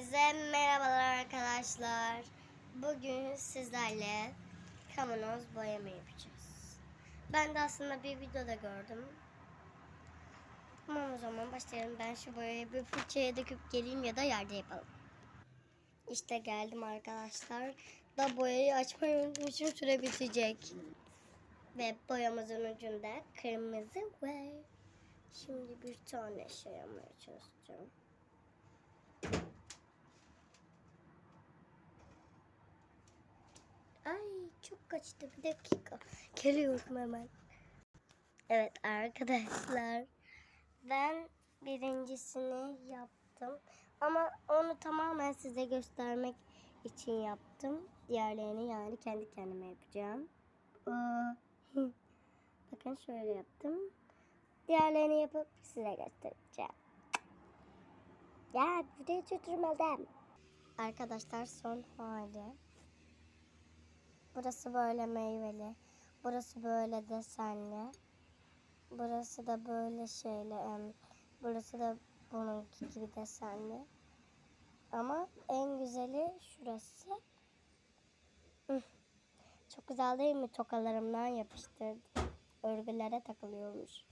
Hepinize merhabalar arkadaşlar. Bugün sizlerle kavanoz boyama yapacağız. Ben de aslında bir videoda gördüm. Tamam o zaman başlayalım. Ben şu boyayı bir fırçaya döküp geleyim ya da yerde yapalım. İşte geldim arkadaşlar. Da boyayı açmayı unutmuşum süre bitecek. Ve boyamızın ucunda kırmızı var. Şimdi bir tane şey yapmaya çalışacağım. Çok kaçtı bir dakika. Geliyorum hemen. Evet arkadaşlar. Ben birincisini yaptım. Ama onu tamamen size göstermek için yaptım. Diğerlerini yani kendi kendime yapacağım. Bakın şöyle yaptım. Diğerlerini yapıp size göstereceğim. Ya videoyu tutturmadım. Arkadaşlar son hali. Burası böyle meyveli. Burası böyle desenli. Burası da böyle şeyle. Burası da bununki gibi desenli. Ama en güzeli şurası. Çok güzel değil mi? Tokalarımdan yapıştırdım. Örgülere takılıyormuş.